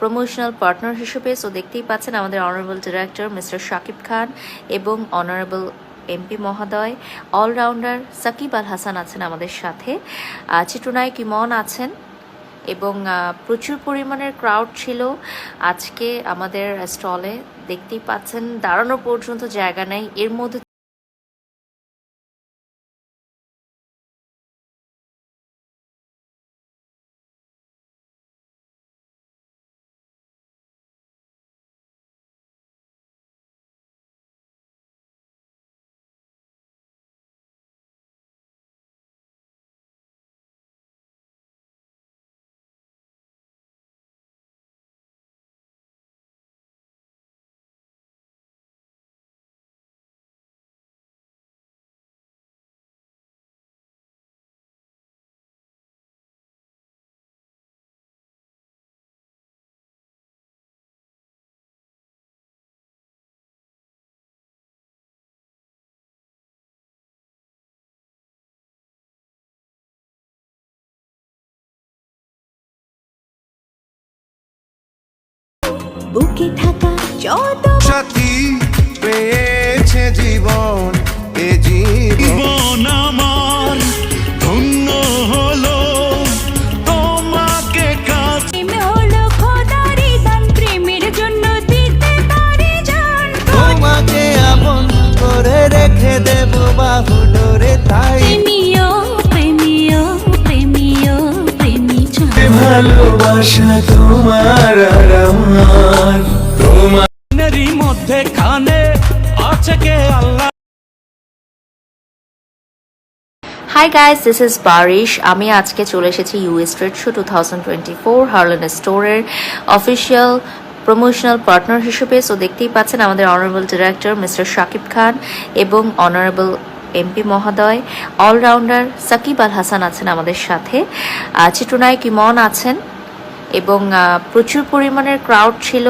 Promotional partner হিসেবে so দেখতেই পাচ্ছেন আমাদের honourable director mister Shakib Khan এবং অনারেবল এমপি মহোদয় অলরাউন্ডার সাকিব আল হাসান আছেন আমাদের সাথে। চিত্রনায়ক ইমন আছেন এবং প্রচুর পরিমাণের ক্রাউড ছিল। আজকে আমাদের স্টলে দেখতেই পাচ্ছেন, দাঁড়ানো পর্যন্ত জায়গা নেই। এর মধ্যে বুকে থাকা যত সাথী পেয়েছে জীবন এ জীবন। আমার ধন্য হলো তোমাকে কাছে। হলো খোদারি দান প্রেমের জন্য দিতে পারি জান। তোমাকে আপন করে রেখে দেব ভালোবাসা তোমার আর আমার। তোমার মধ্যে খানে আছে কে আল্লাহ? Hi guys this is Barish আমি আজকে চলে এসেছি US trade show two thousand twenty four Herlan স্টোরের অফিসিয়াল প্রমোশনাল পার্টনার হিসেবে। সো দেখতেই পাচ্ছেন আমাদের honourable director mister Shakib Khan এবং অনারেবল এমপি মহোদয়, অলরাউন্ডার সাকিব আল হাসান আছেন আমাদের সাথে। চিত্রনায়ক ইমন আছেন এবং প্রচুর পরিমাণের ক্রাউড ছিল।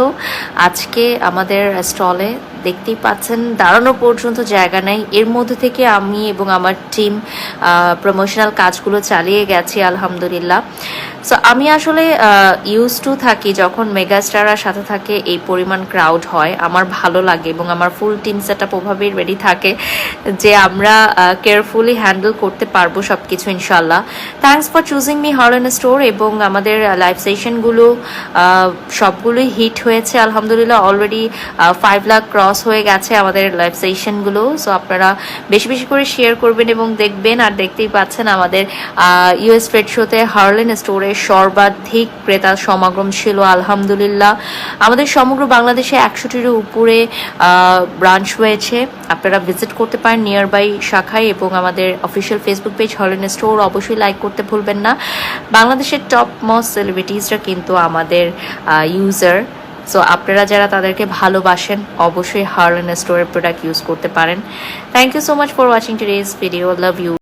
আজকে আমাদের স্টলে দেখতেই পাচ্ছেন, দাঁড়ানো পর্যন্ত জায়গা নেই। এর মধ্যে থেকে আমি এবং আমার টিম প্রমোশনাল কাজগুলো চালিয়ে গেছি, আলহামদুলিল্লাহ। সো আমি আসলে ইউজ টু থাকি যখন মেগাস্টাররা সাথে থাকে, এই পরিমাণ ক্রাউড হয়, আমার ভালো লাগে এবং আমার ফুল টিম সেট আপ ওভাবেই রেডি থাকে যে আমরা কেয়ারফুলি হ্যান্ডেল করতে পারব সব কিছু ইনশাল্লাহ থ্যাংকস ফর চুজিং মি হর হরন স্টোর এবং আমাদের লাইভ সেশনগুলো সবগুলোই হিট হয়েছে, আলহামদুলিল্লাহ। অলরেডি ফাইভ লাখ ক্রস হয়ে গেছে আমাদের লাইভ সেশনগুলো সো আপনারা বেশি বেশি করে শেয়ার করবেন এবং দেখবেন আর দেখতেই পাচ্ছেন আমাদের ইউএস ট্রেড শোতে হার্লেন স্টোরে সর্বাধিক ক্রেতা সমাগম ছিল, আলহামদুলিল্লাহ। আমাদের সমগ্র বাংলাদেশে একশোটিরও উপরে ব্রাঞ্চ হয়েছে। আপনারা ভিজিট করতে পারেন নিয়ার বাই শাখায় এবং আমাদের অফিসিয়াল ফেসবুক পেজ হলেন স্টোর অবশ্যই লাইক করতে ভুলবেন না। বাংলাদেশের টপ মোস্ট সেলিব্রিটিসরা কিন্তু আমাদের ইউজার সো আপনারা যারা তাদেরকে ভালোবাসেন, অবশ্যই হার্লেন স্টোরের প্রোডাক্ট ইউজ করতে পারেন। Thank you so much for watching today's video love you